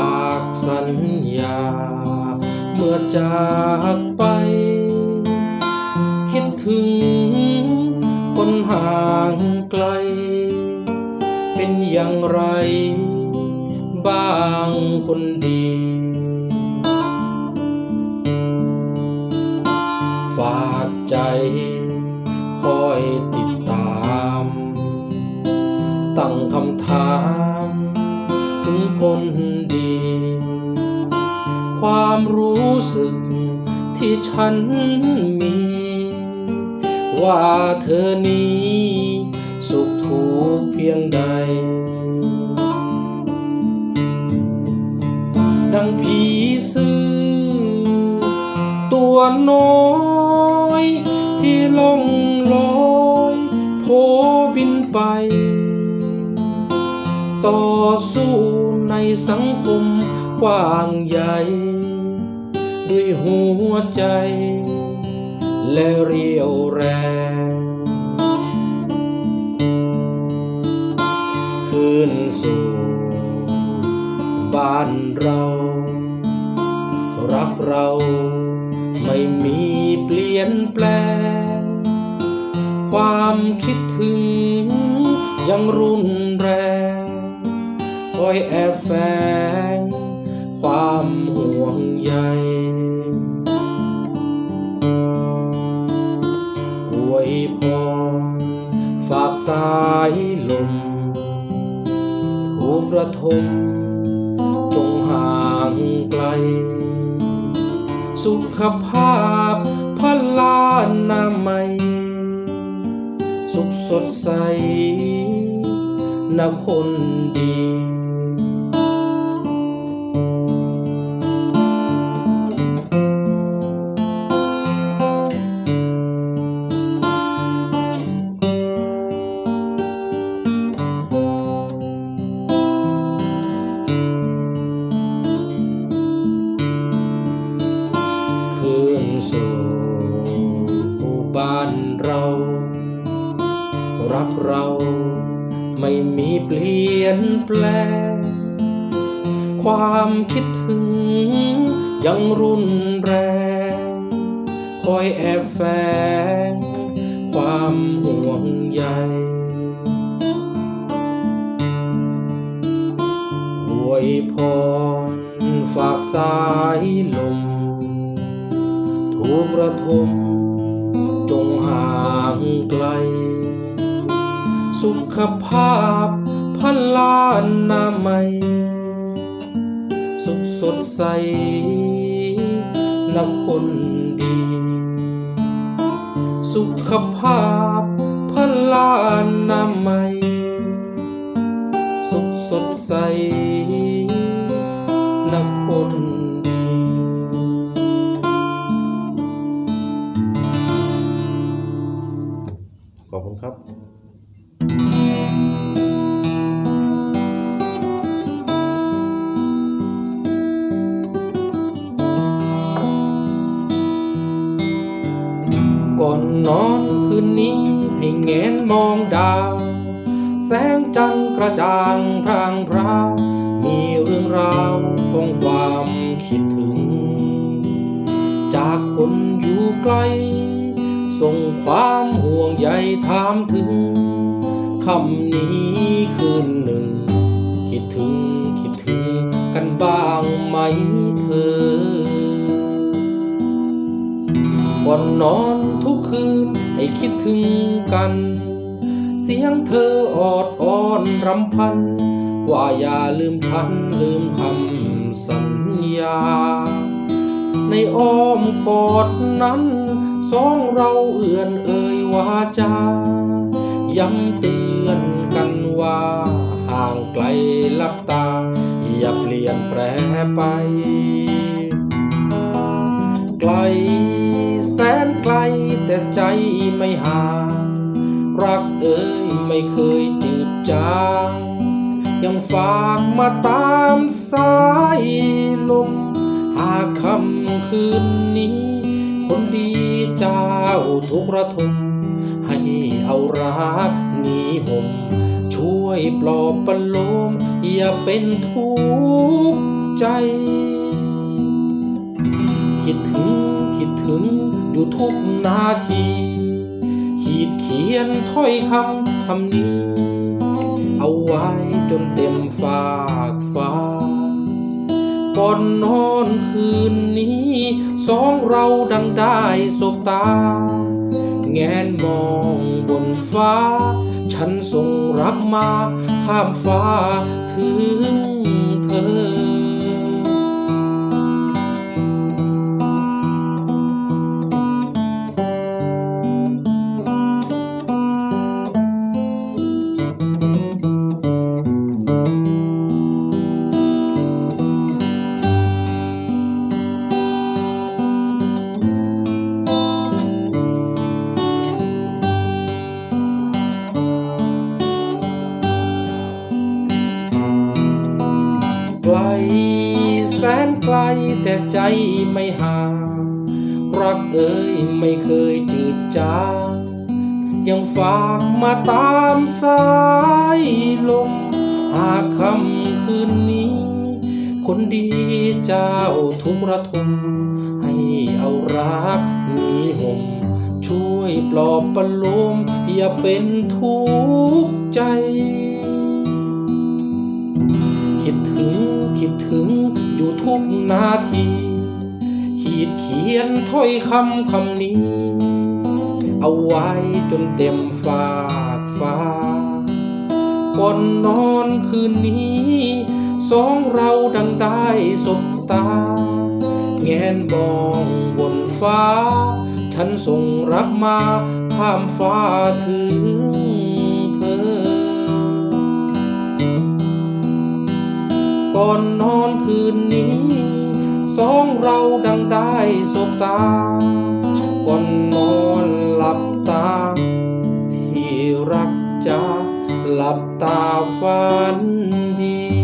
ากสัญญา เมื่อจากไป คิดถึงคนห่างไกล เป็นอย่างไร บ้างคนดี ถึงคนดี ความรู้สึกที่ฉันมี ว่าเธอนี้ สุขทุกเพียงใด ดังผีซื้อตัวน้อย ต่อสู้ในสังคมกว้างใหญ่ ด้วยหัวใจ และเรียวแรง คืนสู่บ้านเรา รักเราไม่มีเปลี่ยนแปลง ความคิดถึงยังรุนแรง อยแอบแฝงความห่วงใยอวยพรฝากสายลมทุกระทมจงห่างไกล สุขภาพพลานามัย สุขสดใส นักคนดี รักเรา ไม่มีเปลี่ยนแปลง ความคิดถึงยังรุนแรง คอยแอบแฝง ความห่วงใยอวยพรฝากสายลม ทุกระทม สุขภาพพลานามัย สุขสดใสนักคนดี สุขภาพพลานามัย สุขสดใสนักคนดีขอบคุณครับ ก่อนนอนคืนนี้ ให้แงนมองดาว แสงจันทร์กระจ่างพรางพรามีเรื่องราวของความคิดถึง จากคนอยู่ไกล ส่งความห่วงใยถามถึงคำนี้คืนหนึ่ง คิดถึงคิดถึงกันบ้างไหมเธอ ก่อนนอนทุกคืนให้คิดถึงกัน เสียงเธอออดอ้อนรำพัน ว่าอย่าลืมฉันลืมคำสัญญา ในอ้อมกอดนั้นสองเราเอื่อนเอ่ยวาจา ย้ำเตือนกันว่า ห่างไกลลับตา อย่าเปลี่ยนแปรไป ไกล แสนไกลแต่ใจไม่ห่าง รักเอ่ยไม่เคยจืดจาง ยังฝากมาตามสายลม หากคำคืนนี้ คนดีเจ้าทุกระทมให้เอารักหนีห่มช่วยปลอบประโลม อย่าเป็นทุกข์ใจ คิดถึง คิดถึงอยู่ทุกนาที ขีดเขียนถ้อยคำคำนี้ เอาไว้จนเต็มฝากฟ้า ก่อนนอนคืนนี้ สองเราดังได้สบตา แงนมองบนฟ้า ฉันส่งรักมาข้ามฟ้าถึงเธอ ไกล แสนไกลแต่ใจไม่ห่างรักเอ่ยไม่เคยจืดจางยังฝากมาตามสายลม หากคำคืนนี้ คนดีเจ้าทุกระทมให้เอารักนี้ห่มช่วยปลอบประโลม อย่าเป็นทุกข์ใจ นาที ขีดเขียนถ้อยคำคำนี้ เอาไว้จนเต็มฝากฟ้าก่อนนอนคืนนี้ สองเราดังได้สบตา แงนมองบนฟ้า ฉันส่งรักมาข้ามฟ้าถึงเธอก่อนนอนคืนนี้ สองเราดังได้สบตาก่อนนอนหลับตา ที่รักจะหลับตาฝันดี